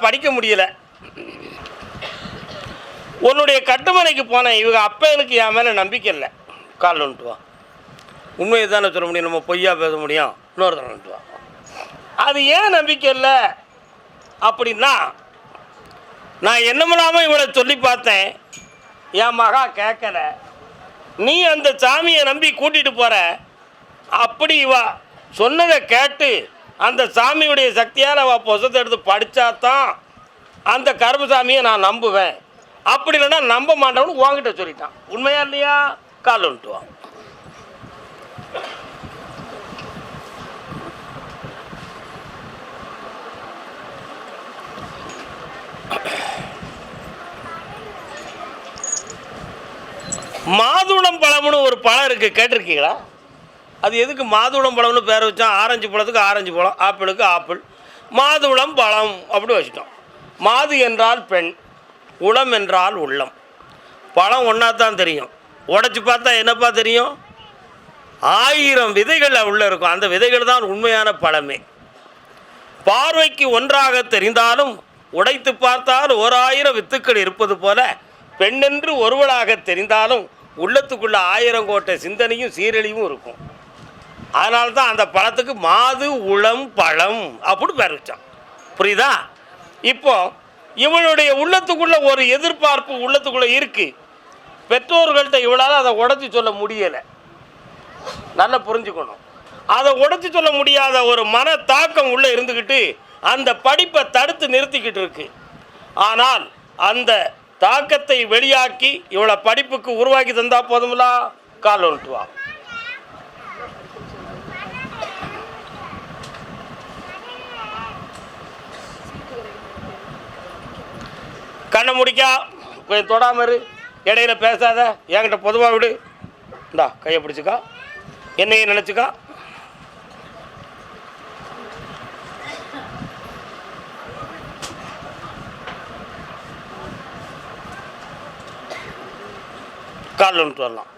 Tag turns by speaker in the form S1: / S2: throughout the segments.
S1: படிக்க முடியல. உன்னுடைய கட்டுமனைக்கு போனேன். இவங்க அப்பனுக்கு என் மேலே நம்பிக்கை இல்லை. கால் வந்துட்டு வா. உண்மையை தானே சொல்ல முடியும். நம்ம பொய்யா பேச முடியும். இன்னொரு தடவை வந்துட்டு வா. அது ஏன் நம்பிக்கை இல்லை? அப்படின்னா நான் என்னமில்லாமல் இவளை சொல்லி பார்த்தேன். என் மகா கேட்கல. நீ அந்த சாமியை நம்பி கூட்டிகிட்டு போகிற அப்படி இவ சொன்னதை கேட்டு அந்த சாமியுடைய சக்தியால் அவள் புசத்தை எடுத்து படித்தா தான் அந்த கருமசாமியை நான் நம்புவேன். அப்படி இல்லைன்னா நம்ப மாட்டேன்னு உங்ககிட்ட சொல்லிட்டான். உண்மையா இல்லையா? கால் வந்துட்டுவான் மாதுளம் பழம்னு ஒரு பழம் இருக்குது கேட்டிருக்கீங்களா? அது எதுக்கு? மாதுளம் பழம்னு பேர் வச்சோம் ஆரஞ்சு பழத்துக்கு ஆரஞ்சு பழம் ஆப்பிளுக்கு ஆப்பிள். மாதுளம் பழம் அப்படி வச்சுட்டோம். மாது என்றால் பெண் உளம் என்றால் உள்ளம். பழம் ஒன்றா தான் தெரியும். உடைச்சி பார்த்தா என்னப்பா தெரியும்? ஆயிரம் விதைகள் உள்ளே இருக்கும். அந்த விதைகள் தான் உண்மையான பழமே. பார்வைக்கு ஒன்றாக தெரிந்தாலும் உடைத்து பார்த்தால் ஓர் ஆயிரம் வித்துக்கள் இருப்பது போல பெண்ணென்று ஒருவளாக தெரிந்தாலும் உள்ளத்துக்குள்ள ஆயிரம் கோட்டை சிந்தனையும் சீரழிவும் இருக்கும். அதனால தான் அந்த பழத்துக்கு மாது உளம் பழம் அப்படின்னு பேர் வச்சான். புரியுதா? இப்போ இவளுடைய உள்ளத்துக்குள்ளே ஒரு எதிர்பார்ப்பு உள்ளத்துக்குள்ளே இருக்குது பெற்றோர்கள்ட்ட இவளால் அதை உடச்சி சொல்ல முடியலை. நல்லா புரிஞ்சுக்கணும். அதை உடச்சி சொல்ல முடியாத ஒரு மன தாக்கம் உள்ளே இருந்துக்கிட்டு அந்த படிப்பை தடுத்து நிறுத்திக்கிட்டு இருக்கு. ஆனால் அந்த தாக்கத்தை வெளியாக்கி இவளை படிப்புக்கு உருவாக்கி தந்தால் போதுங்களா கால் வந்துட்டு கண்ணை முடிக்கா கொஞ்சம் தொடாமல் இரு. இடையில பேசாத என்கிட்ட பொதுவாக விடு. இந்தா கையை பிடிச்சிக்கா. என்னையும் நினச்சிக்கா. காலில் வந்துட்டு வரலாம்.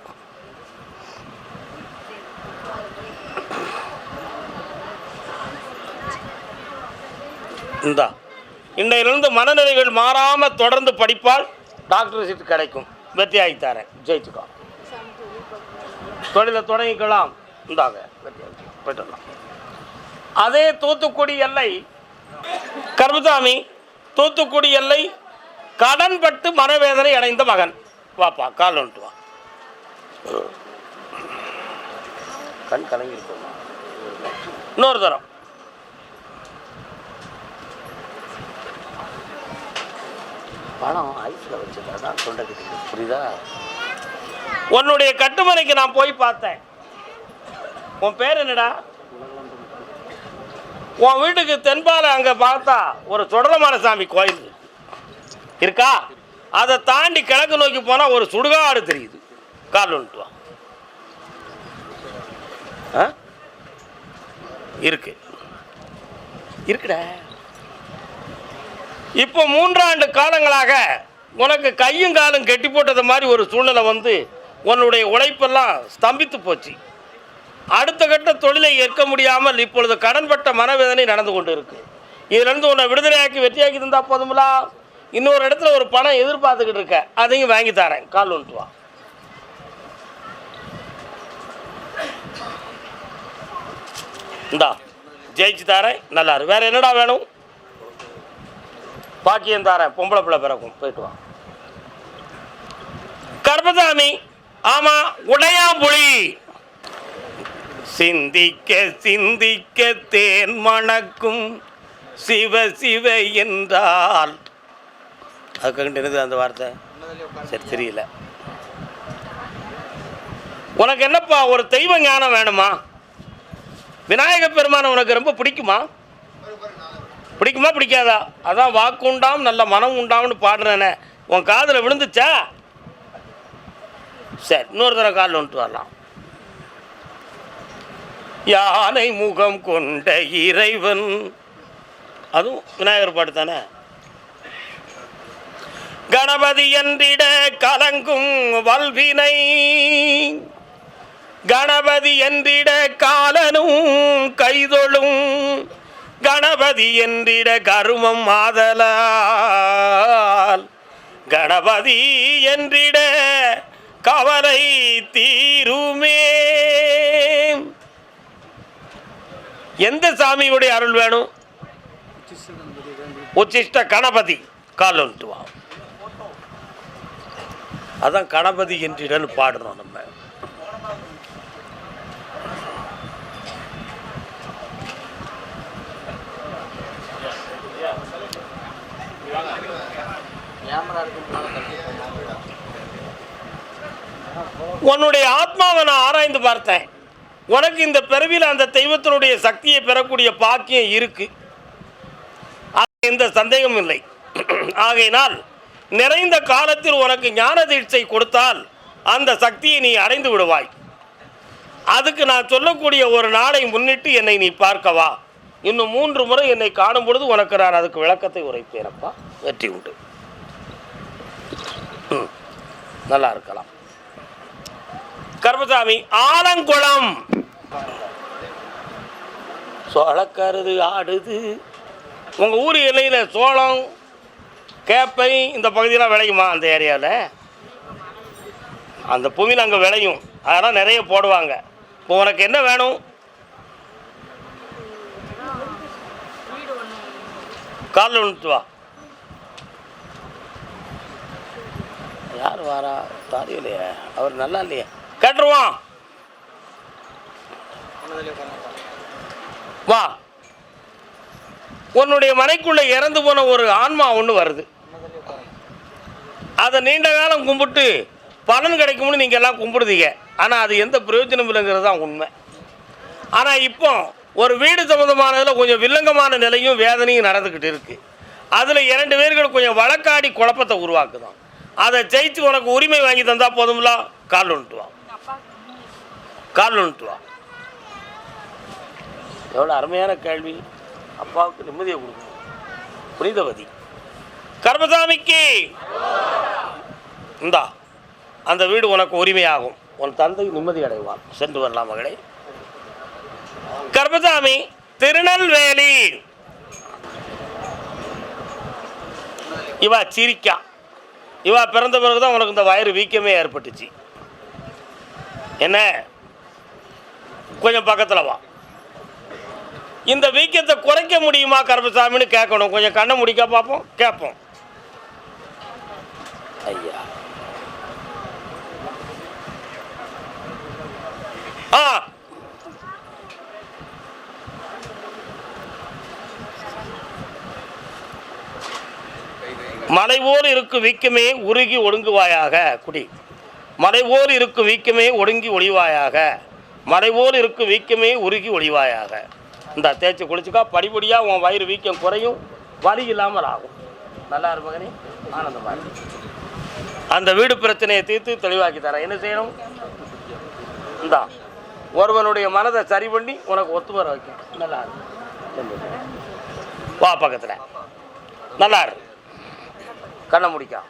S1: இந்தா. இன்றையிலிருந்து மனநிலைகள் மாறாமல் தொடர்ந்து படிப்பால் டாக்டர் சீட் கிடைக்கும். வெற்றியாகி தரேன் ஜெயிச்சுக்கோ. தொழிலை தொடங்கிக்கலாம். இந்தாங்க வெற்றியாகி போயிட்டு வரலாம் அதே தூத்துக்குடி எல்லை. கருமசாமி தூத்துக்குடி எல்லை கடன்பட்டு மனவேதனை அடைந்த மகன். வாப்பா கால் வந்துட்டு வா. கண் கலங்கி இருக்குமா இன்னொரு தரம். பணம் ஐஸில் வச்சதா? தான் தொண்டை புரியுதா? உன்னுடைய கட்டுமனைக்கு நான் போய் பார்த்தேன். உன் பேர் என்னடா? உன் வீட்டுக்கு தென்பால அங்கே பார்த்தா ஒரு சுடலமான சாமி கோயில் இருக்கா? அதை தாண்டி கிழக்கு நோக்கி போனால் ஒரு சுடுகாடு தெரியுது. கால் வந்துட்டு ஆ? இருக்கு. இருக்குடா. இப்போ மூன்றாண்டு காலங்களாக உனக்கு கையும் காலும் கெட்டி போட்டது மாதிரி ஒரு சூழ்நிலை வந்து உன்னுடைய உழைப்பெல்லாம் ஸ்தம்பித்து போச்சு. அடுத்த கட்ட தொழிலை ஏற்க முடியாமல் இப்பொழுது கடன்பட்ட மனவேதனை நடந்து கொண்டு இருக்கு இதிலிருந்து உன்னை விடுதலையாக்கி வெற்றியாக்கி இருந்தால் போதுமில்லா இன்னொரு இடத்துல ஒரு பணம் எதிர்பார்த்துக்கிட்டு இருக்க. அதையும் வாங்கி தரேன். கால் வந்துட்டு வா. இந்தா ஜெயிச்சு தரேன். நல்லா இருக்கு வேற என்னடா வேணும்? பாக்கியம் தாரேன். பொம்பளை பிள்ளை பிறக்கும். போயிட்டு வா. கர்பதாமி ஆமா உடையாம்புலி. சிந்திக்க சிந்திக்க தேன் மணக்கும் சிவ சிவ என்றால். அதுக்கு என்னது அந்த வார்த்தை? சரி தெரியல. உனக்கு என்னப்பா ஒரு தெய்வ ஞானம் வேணுமா? விநாயக பெருமானை உனக்கு ரொம்ப பிடிக்குமா? பிடிக்குமா பிடிக்காதா? அதான் வாக்கு உண்டாம் நல்ல மனம் உண்டாம்னு பாடுறேனே. உன் காதில் விழுந்துச்சா? சரி இன்னொரு தடவை காலில் வந்துட்டு வரலாம். யானை முகம் கொண்ட இறைவன். அதுவும் விநாயகர் பாட்டு தானே? கணபதி என்றிட கலங்கும் வல்வினை. கணபதி என்றிட காலனும் கைதொழும் கணபதி என்றிட கருமம் ஆதலால். கணபதி என்றிட கவலை தீருமே. எந்த சாமியுடைய அருள் வேணும்? உச்சிஷ்ட கணபதி. கால் வந்துட்டு வா அதான் கணபதி என்றிடன்னு பாடுறோம் நம்ம. உன்னுடைய ஆத்மாவை நான் ஆராய்ந்து பார்த்தேன். உனக்கு இந்த பிறவியில் அந்த தெய்வத்தினுடைய சக்தியை பெறக்கூடிய பாக்கியம் இருக்கு. அது எந்த சந்தேகமும் இல்லை. ஆகையினால் நிறைந்த காலத்தில் உனக்கு ஞான தீட்சை கொடுத்தால் அந்த சக்தியை நீ அடைந்து விடுவாய். அதுக்கு நான் சொல்லக்கூடிய ஒரு நாளை முன்னிட்டு என்னை நீ பார்க்கவா. இன்னும் மூன்று முறை என்னை காணும் பொழுது உனக்கு நான் அதுக்கு விளக்கத்தை உரைப்பேனப்பா வெற்றி உண்டு. ம், நல்லா இருக்கலாம். கருமசாமி ஆலங்குளம். சோளக்கருது ஆடுது. உங்கள் ஊர் எல்லையில் சோளம் கேப்பை இந்த பகுதியெலாம் விளையுமா அந்த ஏரியாவில் அந்த பூமியில் அங்கே விளையும். அதெல்லாம் நிறைய போடுவாங்க. இப்போ உனக்கு என்ன வேணும்? காலில் விழுத்து வா. யார் வாரா? தெரியலையே அவர் நல்லா இல்லையா. கேட்டுருவான் வா. உன்னுடைய மனைக்குள்ள இறந்து போன ஒரு ஆன்மா ஒன்று வருது. அதை நீண்ட காலம் கும்பிட்டு பலன் கிடைக்கும்னு நீங்கள் எல்லாம் கும்பிடுதீங்க. ஆனால் அது எந்த பிரயோஜனம் இல்லைங்கிறது தான் உண்மை. ஆனால் இப்போ ஒரு வீடு சம்மந்தமானதில் கொஞ்சம் வில்லங்கமான நிலையும் வேதனையும் நடந்துக்கிட்டு இருக்குது அதில் இரண்டு பேர்கள் கொஞ்சம் வழக்காடி குழப்பத்தை உருவாக்குதான். அதை ஜெயித்து உனக்கு உரிமை வாங்கி தந்தால் போதும்ல? கால் ஒன்றுவான் வா வா எவ்வளோ அருமையான கேள்வி. அப்பாவுக்கு நிம்மதியை கொடுக்கணும். புனிதவதி. கர்மசாமிக்கு! இந்தா அந்த வீடு உனக்கு உரிமையாகும். உன் தந்தை நிம்மதி அடைவான். சென்று வரலாம் மகளே. கர்மசாமி திருநெல்வேலி! இவா சிரிக்கா. இவா பிறந்த பிறகுதான் உனக்கு இந்த வயிறு வீக்கமே ஏற்பட்டுச்சு. என்ன? கொஞ்சம் பக்கத்தில் வா. இந்த வீக்கத்தை குறைக்க முடியுமா கருப்பசாமின்னு கேட்கணும். கொஞ்சம் கண்ணை முடிக்க பார்ப்போம். கேட்போம். ஐயா. ஆ. மலைவோர் இருக்கும் வீக்கமே உருகி ஒடுங்குவாயாக. குடி. மலைவோர் இருக்கும் வீக்கமே ஒடுங்கி ஒளிவாயாக. மலைபோல் இருக்கும் வீக்கமே உருகி ஒளிவாயாக. இந்த தேய்ச்சி குளிச்சுக்கா படிப்படியாக உன் வயிறு வீக்கம் குறையும் வலி இல்லாமல் ஆகும். நல்லா இரு. ஆனந்தமாக அந்த வீடு பிரச்சனையை தீர்த்து தெளிவாக்கி தரேன். என்ன செய்யணும்? இந்தா ஒருவனுடைய மனதை சரி பண்ணி உனக்கு ஒத்து வர வைக்கும் நல்லா இருக்கும் வா. வா பக்கத்தில். நல்லா இரு கண்ணை முடிக்கா.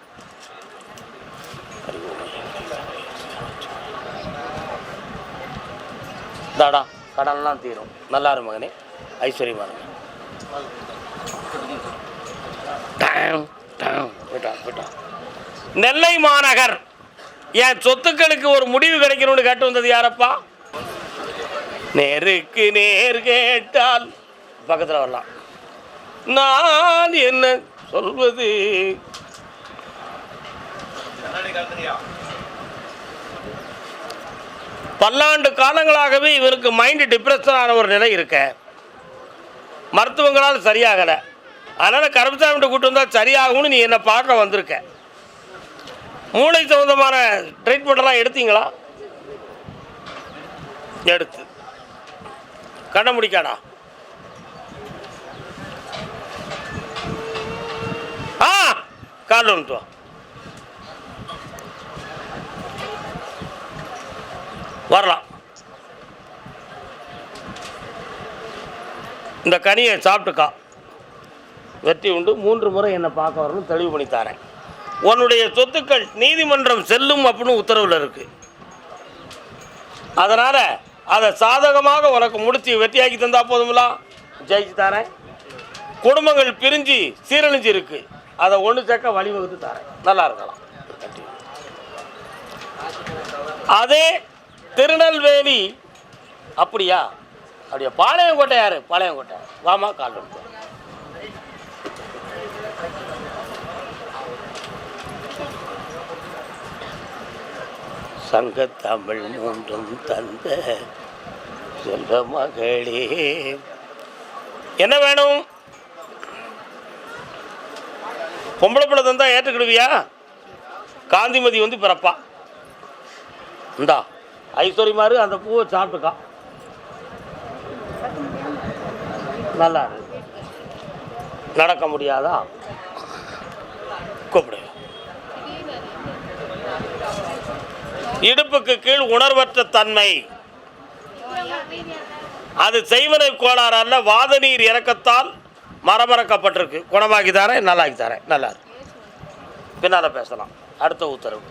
S1: தாடா கடன்லாம் தீரும். நல்லா இரு மகனே ஐஸ்வர்யமா இருங்க நெல்லை மாநகர். என் சொத்துக்களுக்கு ஒரு முடிவு கிடைக்கணும்னு கேட்டு வந்தது யாரப்பா? நேருக்கு நேர் கேட்டால். பக்கத்தில் வரலாம். நான் என்ன சொல்வது? பல்லாண்டு காலங்களாகவே இவருக்கு மைண்டு டிப்ரெஷன் ஆன ஒரு நிலை இருக்க. மருத்துவங்களால் சரியாகலை. அதனால் கருப்பசாமிகிட்ட கூட்டு வந்தால் சரியாகும்னு நீ என்னை பார்க்க வந்திருக்க. மூளை சம்மந்தமான ட்ரீட்மெண்ட்டெல்லாம் எடுத்தீங்களா? எடுத்து. கண்ண முடிக்காடா. ஆ கால் வந்துட்டு வரலாம். இந்த கனியை சாப்பிட்டுக்கா. வெற்றி உண்டு. மூன்று முறை என்னை பார்க்க வரணும் தெளிவு பண்ணி தரேன். உன்னுடைய சொத்துக்கள் நீதிமன்றம் செல்லும் அப்படின்னு உத்தரவில் இருக்கு. அதனால் அதை சாதகமாக உனக்கு முடித்து வெற்றியாக்கி தந்தால் போதுங்களா ஜெயிச்சு தரேன். குடும்பங்கள் பிரிஞ்சு சீரழிஞ்சு இருக்கு அதை ஒன்று சேர்க்க வழிவகுத்து தரேன். நல்லா இருக்கலாம். அதே திருநெல்வேலி. அப்படியா? அப்படியா? பாளையங்கோட்டை யாரு? பாளையங்கோட்டை. வாமா கால் சங்க தமிழ் மூன்றும் தந்த செல்வ மகளே என்ன வேணும்? பொம்பளை பிள்ளை தந்தா ஏற்றுக்கிடுவியா? காந்திமதி வந்து பிறப்பா. இந்தா. ஐஸ்வர்யமாரு அந்த பூவை சாப்பிட்டுக்கா நல்லா இருக்கு. நடக்க முடியாதா? கூப்பிடு. இடுப்புக்கு கீழ் உணர்வற்ற தன்மை. அது செய்வனை கோளாறு அல்ல வாத நீர் இறக்கத்தால் மரமறக்கப்பட்டிருக்கு குணமாக்கி தரேன் நல்லாக்கி தரேன் நல்லா இருக்கு. பின்னால் பேசலாம். அடுத்த உத்தரவு.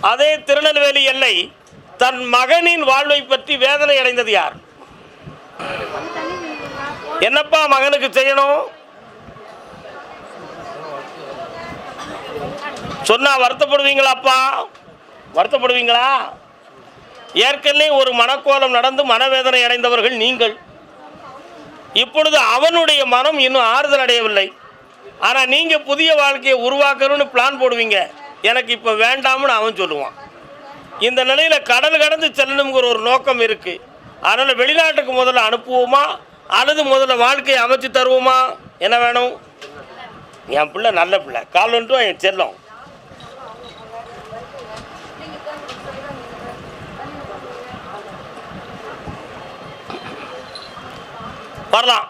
S1: அதே திருநெல்வேலி எல்லை தன் மகனின் வாழ்வை பற்றி வேதனை அடைந்தது யார்? என்னப்பா மகனுக்கு செய்யணும்? சொன்னா வருத்தப்படுவீங்களாப்பா? வருத்தப்படுவீங்களா? ஏற்கனவே ஒரு மனக்கோலம் நடந்து மனவேதனை அடைந்தவர்கள் நீங்கள். இப்பொழுது அவனுடைய மனம் இன்னும் ஆறுதல் அடையவில்லை. ஆனால் நீங்கள் புதிய வாழ்க்கையை உருவாக்கணும்னு பிளான் போடுவீங்க. எனக்கு இப்போ வேண்டாம்னு அவன் சொல்லுவான். இந்த நிலையில் கடல் கடந்து செல்லணுங்கிற ஒரு நோக்கம் இருக்குது அதனால் வெளிநாட்டுக்கு முதல்ல அனுப்புவோமா? அல்லது முதல்ல வாழ்க்கையை அமைச்சு தருவோமா? என்ன வேணும்? என் பிள்ளை நல்ல பிள்ளை. கால் ஒன்றும் என் செல்லும். வரலாம்.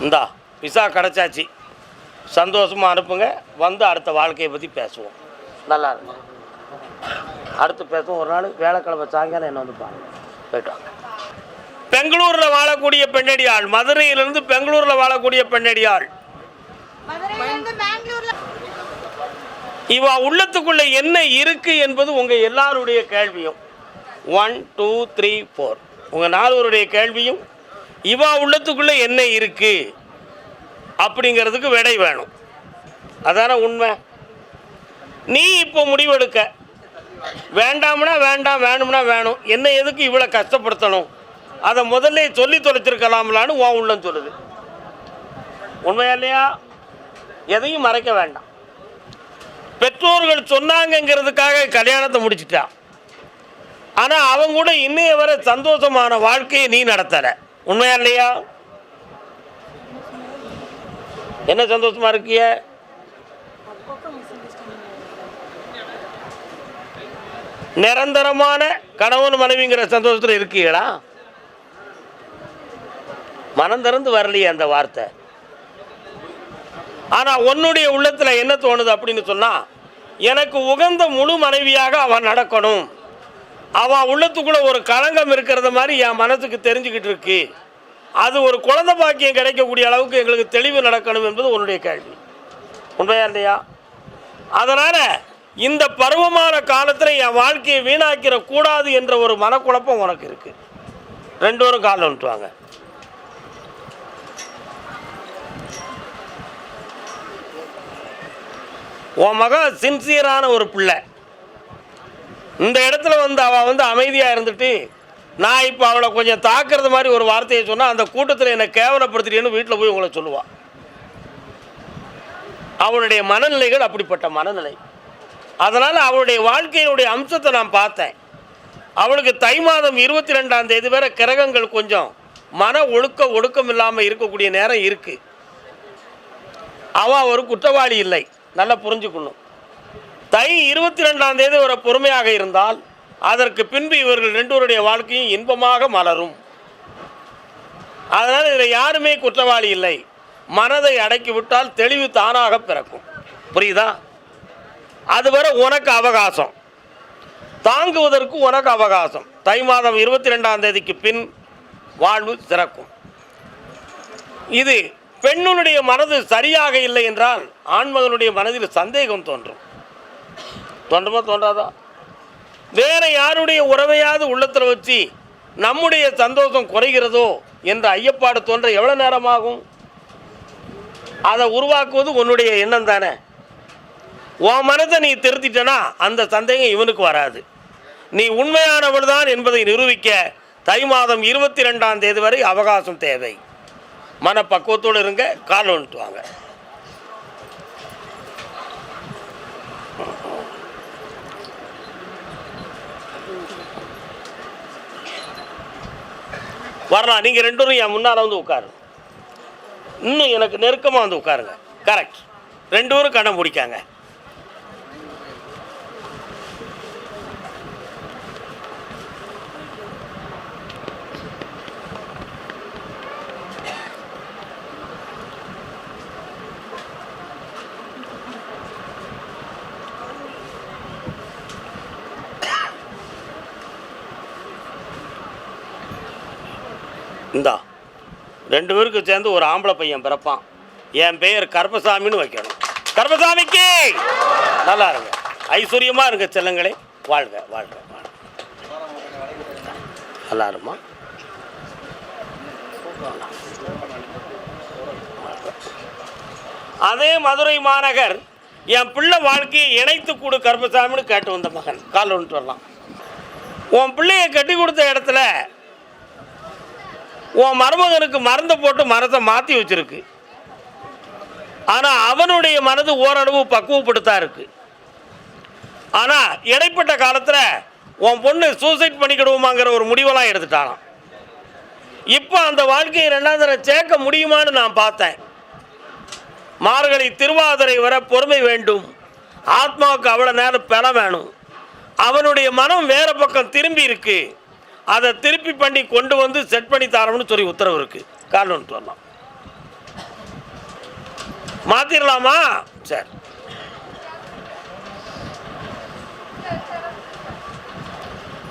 S1: இந்தா விசா கிடச்சாச்சு. சந்தோஷமாக அனுப்புங்க. வந்து அடுத்த வாழ்க்கையை பற்றி பேசுவோம். நல்லா இருக்கும். அடுத்து பேசுவோம். ஒரு நாள் வேலைக்கிழமை சாயங்காலம் என்ன வந்து பாருங்க. போயிட்டு பெங்களூரில் வாழக்கூடிய பெண்ணடியாள். மதுரையிலிருந்து பெங்களூரில் வாழக்கூடிய பெண்ணடியாள். இவ உள்ளத்துக்குள்ள என்ன இருக்கு என்பது உங்க எல்லாருடைய கேள்வியும். ஒன் டூ த்ரீ ஃபோர் உங்க நால்வருடைய கேள்வியும் இவா உள்ளத்துக்குள்ள என்ன இருக்கு? அப்படிங்கிறதுக்கு விடை வேணும். அதான உண்மை? நீ இப்போ முடிவெடுக்க. வேண்டாம்னா வேண்டாம் வேணும்னா வேணும். என்ன எதுக்கு இவ்வளோ கஷ்டப்படுத்தணும்? அதை முதல்ல சொல்லி தொலைச்சிருக்கலாம்லான்னு உன் உள்ளம் சொல்லுது. உண்மையா இல்லையா? எதையும் மறைக்க வேண்டாம். பெற்றோர்கள் சொன்னாங்கங்கிறதுக்காக கல்யாணத்தை முடிச்சிட்டா. ஆனால் அவங்க கூட இன்னைய வரை சந்தோஷமான வாழ்க்கையை நீ நடத்தலை. உண்மையா இல்லையா? என்ன சந்தோஷமா இருக்கிய? நிரந்தரமான கணவன் மனைவிங்கிற சந்தோஷத்தில் இருக்கீங்களா மனம் திறந்து வரலையே அந்த வார்த்தை. ஆனால் உன்னுடைய உள்ளத்தில் என்ன தோணுது அப்படின்னு சொன்னால் எனக்கு உகந்த முழு மனைவியாக அவன் நடக்கணும். அவன் உள்ளத்துக்குள்ளே ஒரு களங்கம் இருக்கிறத மாதிரி என் மனசுக்கு தெரிஞ்சுக்கிட்டு இருக்கு. அது ஒரு குழந்தை பாக்கியம் கிடைக்கக்கூடிய அளவுக்கு எங்களுக்கு தெளிவு நடக்கணும் என்பது உன்னுடைய கேள்வி. உண்மையா இல்லையா? அதனால் இந்த பருவமான காலத்தில் என் வாழ்க்கையை வீணாக்கிற கூடாது என்ற ஒரு மனக்குழப்பம் உனக்கு இருக்குது ரெண்டு வரும் காலம் வந்துட்டுவாங்க உன் மகன் சின்சியரான ஒரு பிள்ளை. இந்த இடத்துல வந்து அவள் வந்து அமைதியாக இருந்துட்டு நான் இப்போ அவளை கொஞ்சம் தாக்குறது மாதிரி ஒரு வார்த்தையை சொன்னால் அந்த கூட்டத்தில் என்னை கேவலப்படுத்திட்டேன்னு வீட்டில் போய் உங்களை சொல்லுவாள் அவளுடைய மனநிலைகள் அப்படிப்பட்ட மனநிலை. அதனால் அவளுடைய வாழ்க்கையினுடைய அம்சத்தை நான் பார்த்தேன். அவளுக்கு தை மாதம் இருபத்தி ரெண்டாம் தேதி வரை கிரகங்கள் கொஞ்சம் மன ஒழுக்க ஒடுக்கம் இல்லாமல் இருக்கக்கூடிய நேரம் இருக்குது அவன் ஒரு குற்றவாளி இல்லை. நல்லா புரிஞ்சுக்கணும். தை இருபத்தி ரெண்டாம் தேதி ஒரு பொறுமையாக இருந்தால் அதற்கு பின்பு இவர்கள் ரெண்டோருடைய வாழ்க்கையும் இன்பமாக மலரும். அதனால் இதில் யாருமே குற்றவாளி இல்லை. மனதை அடக்கி விட்டால் தெளிவு தானாக பிறக்கும். புரியுதா? அதுவரை உனக்கு அவகாசம். தாங்குவதற்கு உனக்கு அவகாசம். தை மாதம் இருபத்தி ரெண்டாம் தேதிக்கு பின் வாழ்வு சிறக்கும். இது பெண்ணுடைய மனது சரியாக இல்லை என்றால் ஆண்மகனுடைய மனதில் சந்தேகம் தோன்றும். தோன்றுமா தோன்றாதா? வேறு யாருடைய உறவையாவது உள்ளத்தில் வச்சு நம்முடைய சந்தோஷம் குறைகிறதோ என்ற ஐயப்பாடு தோன்ற எவ்வளோ நேரம் ஆகும் அதை உருவாக்குவது உன்னுடைய எண்ணம் தானே. உன் மனதை நீ திருத்திட்டனா அந்த சந்தேகம் இவனுக்கு வராது. நீ உண்மையானவள் தான் என்பதை நிரூபிக்க தை மாதம் இருபத்தி ரெண்டாம் தேதி வரை அவகாசம் தேவை. மனப்பக்குவத்தோடு இருங்க கால் ஒன்று வாங்க வரலாம் நீங்கள் ரெண்டு பேரும் என் முன்னால் வந்து உட்காருங்க இன்னும் எனக்கு நெருக்கமாக வந்து உட்காருங்க. கரெக்ட் ரெண்டு பேரும் கண்ணை பிடிக்காங்க இந்தா ரெண்டு பேருக்கு சேர்ந்து ஒரு ஆம்பளை பையன் பிறப்பான். என் பெயர் கருப்பசாமின்னு வைக்கணும். கருப்பசாமிக்கு! நல்லா இருங்க. ஐஸ்வர்யமாக இருங்க செல்லங்களே. வாழ்க வாழ்க வாழ்க. நல்லா இருமா? அதே மதுரை மாநகர் என் பிள்ளை வாழ்க்கையை இணைத்து கொடு கருப்பசாமின்னு கேட்டு வந்த மகன். கால் ஒன்று வரலாம் உன் பிள்ளைய கட்டி கொடுத்த இடத்துல உன் மருமகனுக்கு மருந்தை போட்டு மரத்தை மாற்றி வச்சிருக்கு. ஆனால் அவனுடைய மனது ஓரளவு பக்குவப்படுத்தா இருக்கு. ஆனால் இடைப்பட்ட காலத்தில் உன் பொண்ணு சூசைட் பண்ணிக்கிடுவோமாங்கிற ஒரு முடிவெல்லாம் எடுத்துட்டானாம் இப்போ அந்த வாழ்க்கையை ரெண்டாவது தடவை சேர்க்க முடியுமான்னு நான் பார்த்தேன். மார்கழி திருவாதிரை வர பொறுமை வேண்டும். ஆத்மாவுக்கு அவ்வளோ நேரம் பெற வேணும். அவனுடைய மனம் வேறு பக்கம் திரும்பி இருக்குது அதை திருப்பி பண்ணி கொண்டு வந்து செட் பண்ணி தரோம்னு சொல்லி உத்தரவு இருக்குது காரணம்னு சொல்லலாம். மாற்றிடலாமா சரி.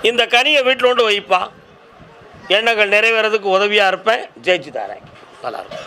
S1: இந்த கனியை வீட்டில் கொண்டு வைப்பா. எண்ணங்கள் நிறைவேறதுக்கு உதவியாக இருப்பேன். ஜெயிச்சு தரேன் நல்லா இருக்கும்.